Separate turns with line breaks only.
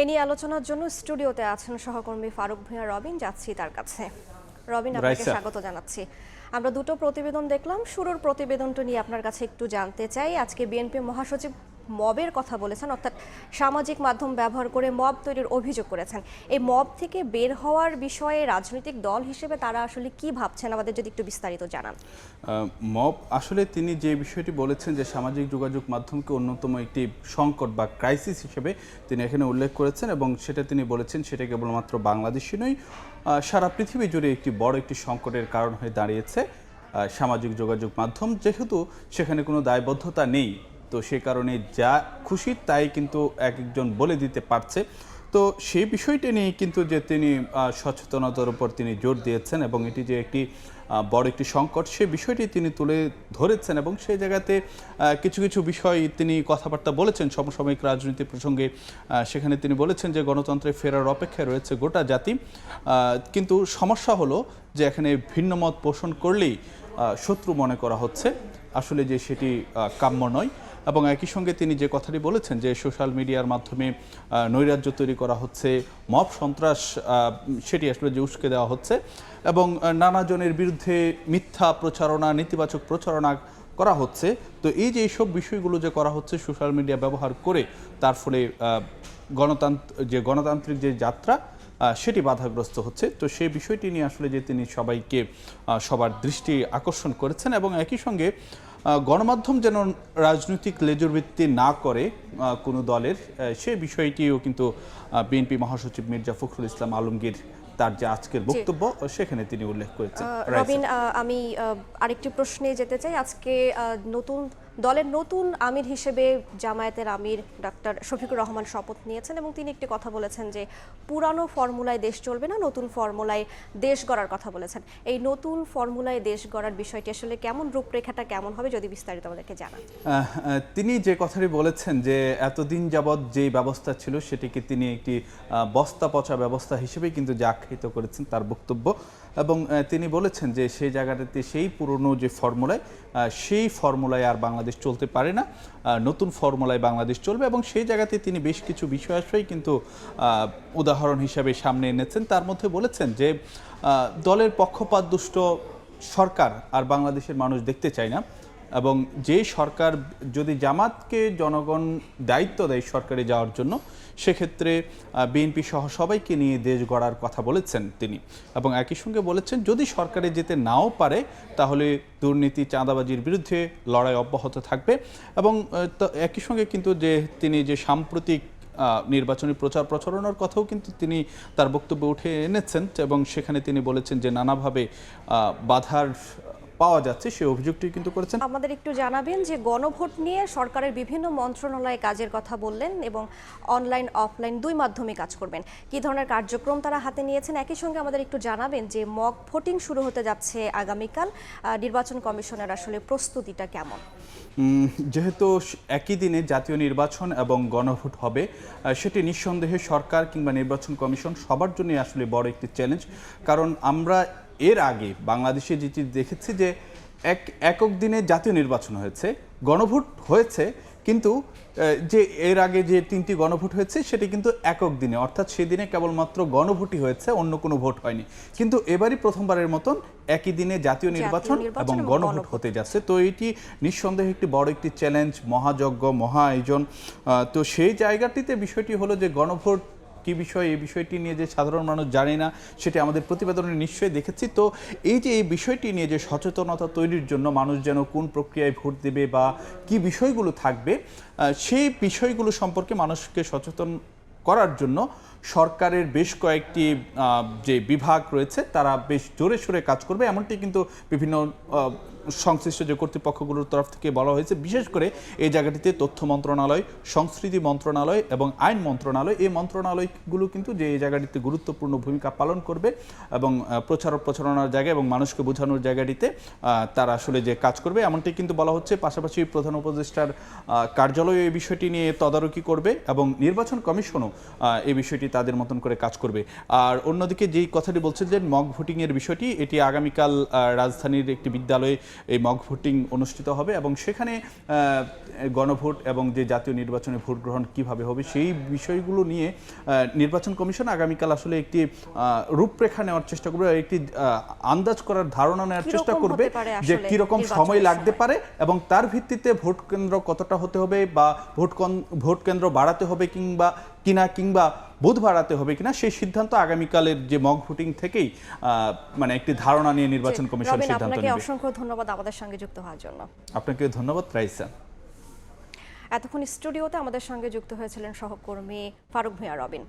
এ নিয়ে আলোচনার জন্য স্টুডিওতে আছেন সহকর্মী ফারুক ভূঁয়া রবিন যাচ্ছি তার কাছে। রবিন আপনাকে স্বাগত জানাচ্ছি। আমরা দুটো প্রতিবেদন দেখলাম। শুরুর প্রতিবেদনটা নিয়ে আপনার কাছে একটু জানতে চাই। আজকে বিএনপি মহাসচিব মবের কথা বলেছেন, অর্থাৎ সামাজিক মাধ্যম ব্যবহার করে মব তৈরির অভিযোগ করেছেন। এই মব থেকে বের হওয়ার বিষয়ে রাজনৈতিক দল হিসেবে তারা আসলে কি ভাবছেন? আমাদের যদি একটু বিস্তারিত জানান।
মব আসলে তিনি যে বিষয়টি বলেছেন যে সামাজিক যোগাযোগ মাধ্যমকে অন্যতম একটি সংকট বা ক্রাইসিস হিসেবে তিনি এখানে উল্লেখ করেছেন এবং সেটা তিনি বলেছেন সেটা কেবলমাত্র বাংলাদেশই নয় সারা পৃথিবী জুড়ে একটি বড় একটি সংকটের কারণ হয়ে দাঁড়িয়েছে সামাজিক যোগাযোগ মাধ্যম। যেহেতু সেখানে কোনো দায়বদ্ধতা নেই তো সে কারণে যা খুশি তাই কিন্তু এক একজন বলে দিতে পারছে। তো সেই বিষয়টি নিয়ে কিন্তু যে তিনি সচেতনতার উপর তিনি জোর দিয়েছেন এবং এটি যে একটি বড় একটি সংকট, সে বিষয়টি তিনি তুলে ধরেছেন এবং সেই জায়গাতে কিছু কিছু বিষয় তিনি কথাবার্তা বলেছেন। সমসাময়িক রাজনীতি প্রসঙ্গে সেখানে তিনি বলেছেন যে গণতন্ত্রে ফেরার অপেক্ষায় রয়েছে গোটা জাতি। কিন্তু সমস্যা হলো যে এখানে ভিন্ন মত পোষণ করলেই শত্রু মনে করা হচ্ছে। আসলে যে সেটি কাম্য নয়। এবং একই সঙ্গে তিনি যে কথাটি বলেছেন যে সোশ্যাল মিডিয়ার মাধ্যমে নৈরাজ্য তৈরি করা হচ্ছে, মব সন্ত্রাস সেটি আসলে যে উস্কে দেওয়া হচ্ছে এবং নানাজনের বিরুদ্ধে মিথ্যা প্রচারণা, নেতিবাচক প্রচারণা করা হচ্ছে। তো এই যে এইসব বিষয়গুলো যে করা হচ্ছে সোশ্যাল মিডিয়া ব্যবহার করে, তার ফলে গণতন্ত্র, যে গণতান্ত্রিক যে যাত্রা সেটি বাধাগ্রস্ত হচ্ছে। তো সেই বিষয়টি নিয়ে আসলে যে তিনি সবাইকে সবার দৃষ্টি আকর্ষণ করেছেন এবং একই সঙ্গে গণমাধ্যম যেন রাজনৈতিক লেজরবৃত্তি না করে কোনো দলের সে বিষয়টিও কিন্তু বিএনপি মহাসচিব মির্জা ফখরুল ইসলাম আলমগীর তার যে আজকের বক্তব্য সেখানে তিনি উল্লেখ করেছেন।
রবিন আমি আরেকটি প্রশ্নে যেতে চাই। আজকে নতুন দলের নতুন আমির হিসেবে জামায়াতের আমির ডাক্তার শফিকুর রহমান শপথ নিয়েছেন এবং তিনি একটি কথা বলেছেন যে পুরানো ফর্মুলায় দেশ চলবে না, নতুন ফর্মুলায় দেশ গড়ার কথা বলেছেন। এই নতুন ফর্মুলায় দেশ গড়ার বিষয়টি আসলে কেমন রূপরেখাটা কেমন হবে যদি বিস্তারিত আমাদেরকে জানান।
তিনি যে কথাটি বলেছেন যে এতদিন যাবৎ যে ব্যবস্থা ছিল সেটিকে তিনি একটি বস্তা পচা ব্যবস্থা হিসেবেই কিন্তু যে করেছেন তার বক্তব্য এবং তিনি বলেছেন যে সেই জায়গাটাতে সেই পুরনো যে ফর্মুলায় সেই ফর্মুলায় আর বাংলাদেশ চলতে পারে না নতুন ফর্মুলায় বাংলাদেশ চলবে এবং সেই জায়গাতে তিনি বেশ কিছু বিষয় বিষয়াশয় কিন্তু উদাহরণ হিসাবে সামনে এনেছেন। তার মধ্যে বলেছেন যে দলের পক্ষপাতদুষ্ট সরকার আর বাংলাদেশের মানুষ দেখতে চায় না। এবং যে সরকার যদি জামাতকে জনগণ দায়িত্ব দেয় সরকারে যাওয়ার জন্য, সেক্ষেত্রে বিএনপি সহ সবাইকে নিয়ে দেশ গড়ার কথা বলেছেন তিনি। এবং একই সঙ্গে বলেছেন, যদি সরকারে যেতে নাও পারে, তাহলে দুর্নীতি, চাঁদাবাজির বিরুদ্ধে লড়াই অব্যাহত থাকবে। এবং একই সঙ্গে কিন্তু যে তিনি যে সাম্প্রতিক নির্বাচনী প্রচার প্রচারণার কথাও কিন্তু তিনি তার বক্তব্যে উঠে এনেছেন এবং সেখানে তিনি বলেছেন যে, নানাভাবে বাধার পাওয়া যাচ্ছে সেই অভিযোগটি কিন্তু করেছেন।
আমাদের একটু জানাবেন যে গণভোট নিয়ে সরকারের বিভিন্ন মন্ত্রণালয়ে কাজের কথা বললেন এবং অনলাইন অফলাইন দুই মাধ্যমে কাজ করবেন। কি ধরনের কার্যক্রম তারা হাতে নিয়েছেন? একই সঙ্গে আমাদের একটু জানাবেন যে মক ভোটিং শুরু হতে যাচ্ছে আগামীকাল। নির্বাচন কমিশনের আসলে প্রস্তুতিটা কেমন?
যেহেতু একই দিনে জাতীয় নির্বাচন এবং গণভোট হবে সেটি নিঃসন্দেহে সরকার কিংবা নির্বাচন কমিশন সবার জন্য আসলে বড় একটি চ্যালেঞ্জ। কারণ আমরা এর আগে বাংলাদেশে যেটি দেখেছি যে এক একক দিনে জাতীয় নির্বাচন হয়েছে গণভোট হয়েছে কিন্তু যে এর আগে যে তিনটি গণভোট হয়েছে সেটি কিন্তু একক দিনে। অর্থাৎ সেদিনে কেবলমাত্র গণভোটই হয়েছে অন্য কোনো ভোট হয়নি। কিন্তু এবারই প্রথমবারের মতন একই দিনে জাতীয় নির্বাচন এবং গণভোট। হতে যাচ্ছে। তো এটি নিঃসন্দেহে একটি বড় একটি চ্যালেঞ্জ মহাযজ্ঞ মহা আয়োজন। তো সেই জায়গাটিতে বিষয়টি হলো যে গণভোট কি বিষয়, এই বিষয়টি নিয়ে যে সাধারণ মানুষ জানে না, সেটি আমাদের প্রতিবেদনে নিশ্চয়ই দেখেছি। তো এই যে, এই বিষয়টি নিয়ে যে সচেতনতা তৈরির জন্য মানুষ যেন কোন প্রক্রিয়ায় ভোট দেবে বা কি বিষয়গুলো থাকবে সেই বিষয়গুলো সম্পর্কে মানুষকে সচেতন করার জন্য সরকারের বেশ কয়েকটি যে বিভাগ রয়েছে, তারা বেশ জোরে সোরে কাজ করবে। এমনটি কিন্তু বিভিন্ন সংশ্লিষ্ট যে কর্তৃপক্ষগুলোর তরফ থেকে বলা হয়েছে, বিশেষ করে এই জায়গাটিতে তথ্য মন্ত্রণালয়, সংস্কৃতি মন্ত্রণালয় এবং আইন মন্ত্রণালয়, এই মন্ত্রণালয়গুলো কিন্তু যে এই জায়গাটিতে গুরুত্বপূর্ণ ভূমিকা পালন করবে এবং প্রচার প্রচারণার জায়গায় এবং মানুষকে বোঝানোর জায়গাটিতে তারা আসলে যে কাজ করবে। এমনটি কিন্তু বলা হচ্ছে পাশাপাশি প্রধান উপদেষ্টার কার্যালয় এই বিষয়টি নিয়ে তদারকি করবে এবং নির্বাচন কমিশনও এই বিষয়টি তাদের মতন করে কাজ করবে। আর অন্যদিকে যেই কথাটি বলছেন যে মক ভোটিংয়ের বিষয়টি, এটি আগামীকাল রাজধানীর একটি বিদ্যালয়ে এই মক ভোটিং অনুষ্ঠিত হবে এবং সেখানে গণভোট এবং যে জাতীয় নির্বাচনে ভোট গ্রহণ কীভাবে হবে সেই বিষয়গুলো নিয়ে নির্বাচন কমিশন আগামীকাল আসলে একটি রূপরেখা নেওয়ার চেষ্টা করবে একটি আন্দাজ করার ধারণা নেওয়ার চেষ্টা করবে যে কীরকম সময়? লাগতে পারে এবং তার ভিত্তিতে ভোট কেন্দ্র কতটা হতে হবে বা ভোট কন- ভোট কেন্দ্র বাড়াতে হবে কিংবা কিনা কিংবা বুথ বাড়াতে হবে কিনা সেই সিদ্ধান্ত আগামীকালের যে মক ভোটিং থেকেই মানে একটি ধারণা নিয়ে নির্বাচন কমিশন সিদ্ধান্ত
আপনাকে
নেবে।
অসংখ্য ধন্যবাদ আমাদের সঙ্গে যুক্ত হওয়ার জন্য।
আপনাকে ধন্যবাদ রাইসা।
এতক্ষণ স্টুডিওতে আমাদের সঙ্গে যুক্ত হয়েছিলেন সহকর্মী ফারুক ভূঁয়া রবিন।